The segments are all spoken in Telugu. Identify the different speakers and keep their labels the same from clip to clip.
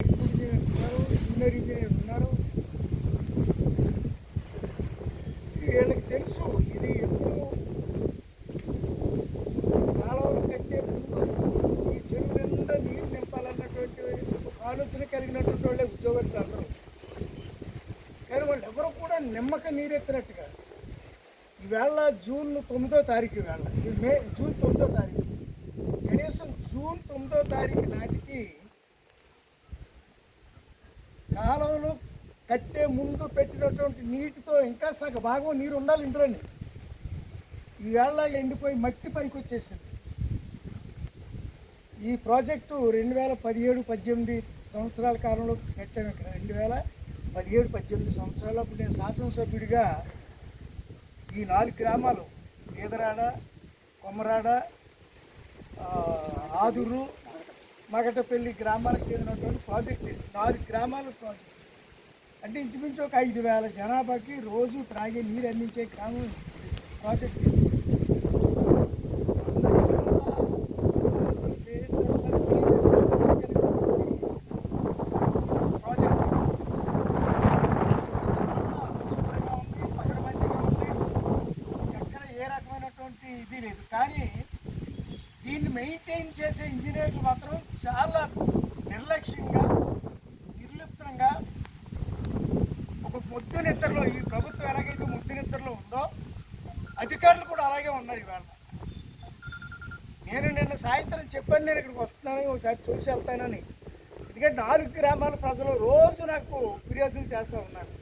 Speaker 1: ఇంజనీర్ ఉన్నారు ఇంజనీర్ ఉన్నారు వీళ్ళకి తెలుసు ఇది ఎప్పుడు కాలువలు కట్టే ముందు ఈ చెరువు నిండా నీరు నింపాలన్నటువంటి ఆలోచన కలిగినటువంటి వాళ్ళే ఉద్యోగస్తులు అందరూ. కానీ వాళ్ళు ఎవరు కూడా నిమ్మక నీరెత్తినట్టుగా ఈవేళ జూన్ తొమ్మిదో తారీఖు వేళ ఇది మే జూన్ తొమ్మిదో తారీఖు కనీసం జూన్ తొమ్మిదో తారీఖు నాటికి కాలంలో కట్టే ముందు పెట్టినటువంటి నీటితో ఇంకా సగ భాగం నీరు ఉండాలి ఇందులోనే ఈవేళ ఎండిపోయి మట్టి పైకి వచ్చేసింది. ఈ ప్రాజెక్టు రెండు వేల పదిహేడు పద్దెనిమిది సంవత్సరాల కాలంలో కట్టాము ఇక్కడ. రెండు వేల పదిహేడు పద్దెనిమిది సంవత్సరాలు అప్పుడు నేను శాసనసభ్యుడిగా ఈ నాలుగు గ్రామాలు గీదరాడ కొమరాడ ఆదురు మగటపల్లి గ్రామాలకు చెందినటువంటి ప్రాజెక్ట్ ఇది. నాలుగు గ్రామాల ప్రాజెక్ట్. అంటే ఇంచుమించు ఒక ఐదు వేల జనాభాకి రోజు త్రాగే నీరు అందించే గ్రామం ప్రాజెక్ట్ ఎక్కడ ఏ రకమైనటువంటి ఇది లేదు. కానీ దీన్ని మెయింటైన్ చేసే ఇంజనీర్లు మాత్రం చాలా నిర్లక్ష్యంగా నిర్లిప్తంగా ఒక ముద్దు నిద్రలో ఈ ప్రభుత్వం ఎలాగైతే ముద్దు నిద్రలో ఉందో అధికారులు కూడా అలాగే ఉన్నారు ఇవాళ. నేను నిన్న సాయంత్రం చెప్పాను నేను ఇక్కడికి వస్తున్నాను ఒకసారి చూసి వెళ్తానని. ఎందుకంటే నాలుగు గ్రామాల ప్రజలు రోజు నాకు ఫిర్యాదులు చేస్తూ ఉన్నారు.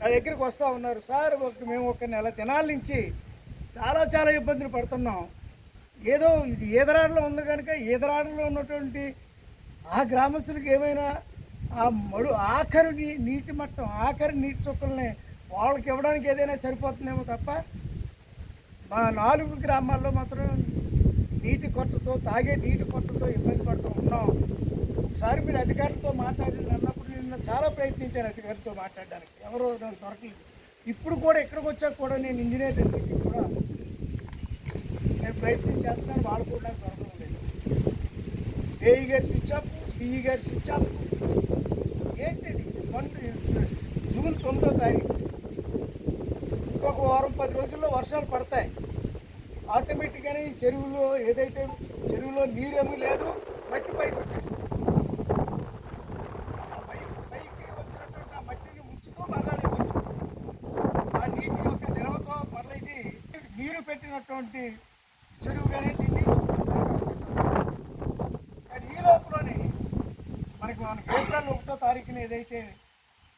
Speaker 1: నా దగ్గరికి వస్తూ ఉన్నారు. సార్ ఒక మేము ఒక నెల దినాల నుంచి చాలా చాలా ఇబ్బందులు పడుతున్నాం. ఏదో ఇది ఈదరాడలో ఉంది కనుక ఈదరాడలో ఉన్నటువంటి ఆ గ్రామస్తులకు ఏమైనా ఆ మడు ఆఖరి నీటి మట్టం ఆఖరి నీటి చుక్కల్ని వాళ్ళకి ఇవ్వడానికి ఏదైనా సరిపోతుందేమో తప్ప మా నాలుగు గ్రామాల్లో మాత్రం నీటి కొరతతో తాగే నీటి కొరతతో ఇబ్బంది పడుతూ ఉన్నాం. ఒకసారి మీరు అధికారులతో మాట్లాడండి అన్నప్పుడు నేను చాలా ప్రయత్నించాను అధికారులతో మాట్లాడడానికి. ఎవరో నాకు దొరకలేదు. ఇప్పుడు కూడా ఇక్కడికి వచ్చాక కూడా నేను ఇంజనీర్ దగ్గరికి కూడా నేను ప్రయత్నం చేస్తున్నాను వాళ్ళు కూడా నాకు దొరకడం లేదు. జేఈ గారి స్విచ్ ఆఫ్ డిఈ గారి స్విచ్ ఆఫ్. ఏంటిది? వన్ జూన్ తొమ్మిదో తారీఖు. ఇంకొక వారం పది రోజుల్లో వర్షాలు పడతాయి. ఆటోమేటిక్గానే ఈ చెరువులో ఏదైతే చెరువులో నీరేమీ లేదు మట్టి పైకి వచ్చేసింది ఆ పై పైకి వచ్చినటువంటి ఆ మట్టిని ముంచుతూ మరలా నీకు ఆ నీటి యొక్క నిల్వతో మరలా ఇది నీరు పెట్టినటువంటి చెరువుగానే దీన్ని చూపించడానికి అవకాశం కానీ ఈ లోపలనే మనకి మనకి ఏప్రిల్ ఒకటో తారీఖున ఏదైతే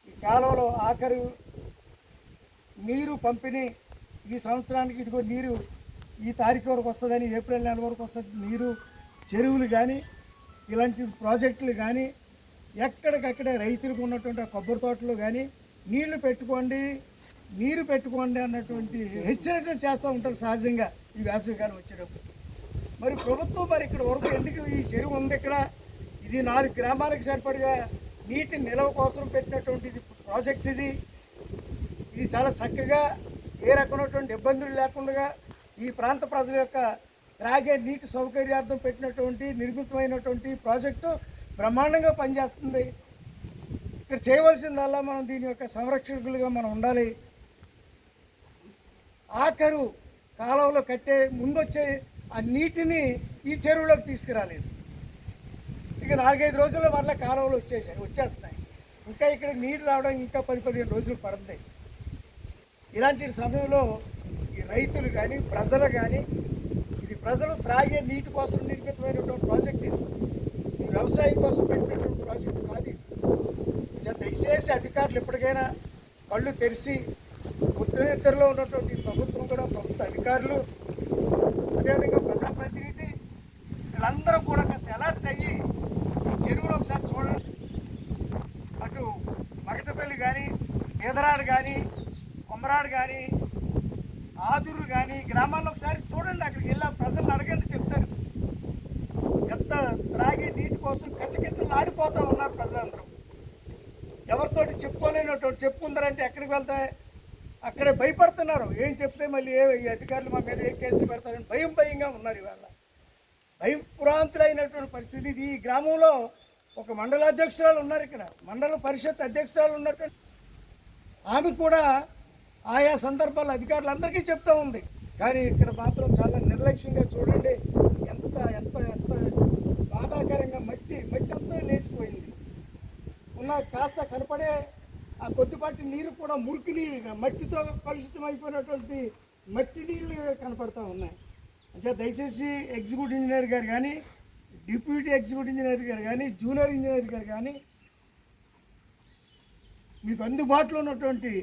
Speaker 1: ఈ కాలువలో ఆఖరు నీరు పంపిణీ ఈ సంవత్సరానికి ఇదిగో నీరు ఈ తారీఖు వరకు వస్తుందని ఏప్రిల్ నెల వరకు వస్తుంది నీరు చెరువులు కానీ ఇలాంటి ప్రాజెక్టులు కానీ ఎక్కడికక్కడే రైతులకు ఉన్నటువంటి కొబ్బరి తోటలు కానీ నీళ్ళు పెట్టుకోండి నీరు పెట్టుకోండి అన్నటువంటి హెచ్చరికలు చేస్తూ ఉంటారు సహజంగా. ఈ వేసవికాలం వచ్చేటప్పుడు. మరి ప్రభుత్వం మరి ఇక్కడ వరకు ఎందుకు ఈ చెరువు ఉంది ఇక్కడ? ఇది నాలుగు గ్రామాలకు సరిపడిగా నీటి నిల్వ కోసం పెట్టినటువంటి ఇది ప్రాజెక్ట్ ఇది. ఇది చాలా చక్కగా ఏ రకమైనటువంటి ఇబ్బందులు లేకుండా ఈ ప్రాంత ప్రజల యొక్క త్రాగే నీటి సౌకర్యార్థం పెట్టినటువంటి నిర్మితమైనటువంటి ప్రాజెక్టు బ్రహ్మాండంగా పనిచేస్తుంది. ఇక్కడ చేయవలసిందల్లా మనం దీని యొక్క సంరక్షకులుగా మనం ఉండాలి. ఆఖరు కాలువలో కట్టే ముందొచ్చే ఆ నీటిని ఈ చెరువులోకి తీసుకురాలేదు. ఇక నాలుగైదు రోజుల మళ్ళీ కాలువలు వచ్చేసాయి వచ్చేస్తున్నాయి. ఇంకా ఇక్కడ నీరు రావడం ఇంకా పది పదిహేను రోజులు పడుతుంది. ఇలాంటి సమయంలో ఈ రైతులు కానీ ప్రజలు కానీ ఇది ప్రజలు త్రాగే నీటి కోసం నిర్మితమైనటువంటి ప్రాజెక్ట్ ఇది. ఈ వ్యవసాయం కోసం పెట్టినటువంటి ప్రాజెక్ట్ కాదు ఇది. దయచేసి అధికారులు ఎప్పటికైనా కళ్ళు తెరిచి ఇద్దరులో ఉన్నటువంటి ప్రభుత్వం కూడా ప్రభుత్వ అధికారులు అదేవిధంగా ప్రజాప్రతినిధి వీళ్ళందరూ కూడా కాస్త అలర్ట్ అయ్యి ఈ చెరువులు ఒకసారి చూడండి. అటు మగటపల్లి కానీ ఈదరాడు కానీ కొమరాడు కానీ ఆదురు కానీ గ్రామాల్లో ఒకసారి చూడండి అక్కడికి వెళ్ళా ప్రజలు అడగండి చెప్తారు. ఎంత త్రాగే నీటి కోసం కట్టకట్టలు ఆడిపోతూ ఉన్నారు ప్రజలందరూ. ఎవరితోటి చెప్పుకోలేనటువంటి చెప్పుకుందరంటే ఎక్కడికి వెళ్తాయి? అక్కడే భయపడుతున్నారు. ఏం చెప్తే మళ్ళీ ఏ అధికారులు మా మీద ఏ కేసులు పెడతారని భయం భయంగా ఉన్నారు ఇవాళ. భయం పురాంతులైనటువంటి పరిస్థితి ఇది ఈ గ్రామంలో ఒక మండల అధ్యక్షురాలు ఉన్నారు ఇక్కడ. మండల పరిషత్ అధ్యక్షురాలు ఉన్నటువంటి ఆమె కూడా ఆయా సందర్భాల్లో అధికారులందరికీ చెప్తూ ఉంది. కానీ ఇక్కడ మాత్రం చాలా నిర్లక్ష్యంగా చూడండి. ఎంత ఎంత ఎంత బాధాకరంగా మట్టి మట్టి అంతా లేచిపోయింది. ఉన్న కాస్త కనపడే ఆ కొద్దిపాటి నీరు కూడా మురికి నీరుగా మట్టితో కలుషితం అయిపోయినటువంటి మట్టి నీళ్ళు కనపడతా ఉన్నాయి. అంటే దయచేసి ఎగ్జిక్యూటివ్ ఇంజనీర్ గారు కానీ డిప్యూటీ ఎగ్జిక్యూటివ్ ఇంజనీర్ గారు కానీ జూనియర్ ఇంజనీర్ గారు కానీ మీకు అందుబాటులో ఉన్నటువంటి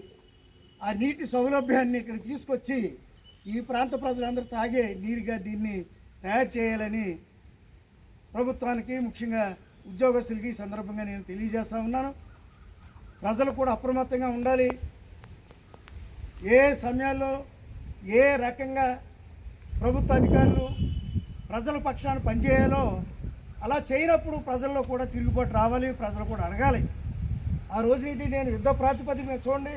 Speaker 1: ఆ నీటి సౌలభ్యాన్ని ఇక్కడ తీసుకొచ్చి ఈ ప్రాంత ప్రజలందరూ తాగే నీరుగా దీన్ని తయారు చేయాలని ప్రభుత్వానికి ముఖ్యంగా ఉద్యోగస్తులకి ఈ సందర్భంగా నేను తెలియజేస్తా ఉన్నాను. ప్రజలు కూడా అప్రమత్తంగా ఉండాలి. ఏ సమయాల్లో ఏ రకంగా ప్రభుత్వ అధికారులు ప్రజల పక్షాన పనిచేయాలో అలా చేయనప్పుడు ప్రజల్లో కూడా తిరుగుబాటు రావాలి ప్రజలు కూడా అడగాలి. ఆ రోజు ఇది నేను యుద్ధ ప్రాతిపదికన చూడండి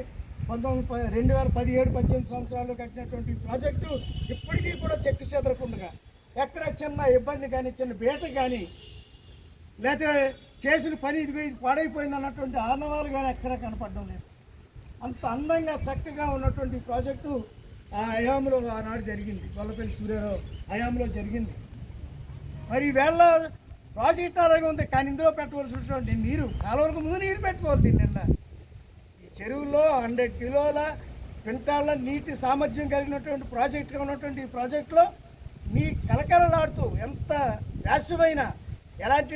Speaker 1: పంతొమ్మిది రెండు వేల పదిహేడు పద్దెనిమిది సంవత్సరాల్లో కట్టినటువంటి ప్రాజెక్టు ఇప్పటికీ కూడా చెక్కు చెదరకుండా ఎక్కడ చిన్న ఇబ్బంది కానీ చిన్న బీట కానీ లేకపోతే చేసిన పని ఇదిగో ఇది పాడైపోయింది అన్నటువంటి ఆనవాలు కానీ ఎక్కడ కనపడడం లేదు. అంత అందంగా చక్కగా ఉన్నటువంటి ప్రాజెక్టు ఆ హయాంలో ఆనాడు జరిగింది. గొల్లపల్లి సూర్యరావు హయాంలో జరిగింది. మరి ఈవేళ ప్రాజెక్ట్ అలాగే ఉంది కానీ ఇందులో పెట్టవలసినటువంటి నీరు కాలువలకు ముందు నీరు పెట్టుకోవాలి దీన్ని నిన్న ఈ చెరువులో హండ్రెడ్ కిలోల క్వింటాళ్ళ నీటి సామర్థ్యం కలిగినటువంటి ప్రాజెక్టుగా ఉన్నటువంటి ఈ ప్రాజెక్టులో మీ కలకలలాడుతూ ఎంత వ్యాసమైన ఎలాంటి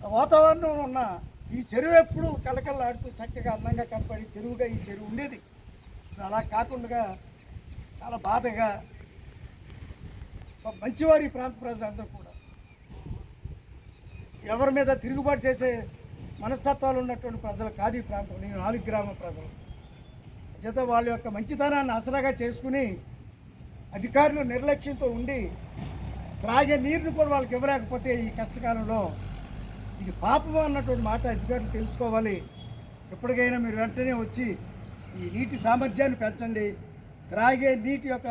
Speaker 1: వాతావరణం ఉన్న ఈ చెరువు ఎప్పుడు కలకల్లాడుతూ చక్కగా అందంగా కనపడి చెరువుగా ఈ చెరువు ఉండేది. అలా కాకుండా చాలా బాధగా మంచివారి ప్రాంత ప్రజలందరూ కూడా ఎవరి మీద తిరుగుబాటు చేసే మనస్తత్వాలు ఉన్నటువంటి ప్రజలు కాదు ఈ ప్రాంతం. నేను నాలుగు గ్రామ ప్రజలు. చేత వాళ్ళ యొక్క మంచితనాన్ని ఆసరాగా చేసుకుని అధికారులు నిర్లక్ష్యంతో ఉండి త్రాగే నీరును కూడా వాళ్ళకి ఇవ్వలేకపోతే ఈ కష్టకాలంలో ఇది పాపం అన్నటువంటి మాట అధికారులు తెలుసుకోవాలి. ఎప్పటికైనా మీరు వెంటనే వచ్చి ఈ నీటి సామర్థ్యాన్ని పెంచండి. త్రాగే నీటి యొక్క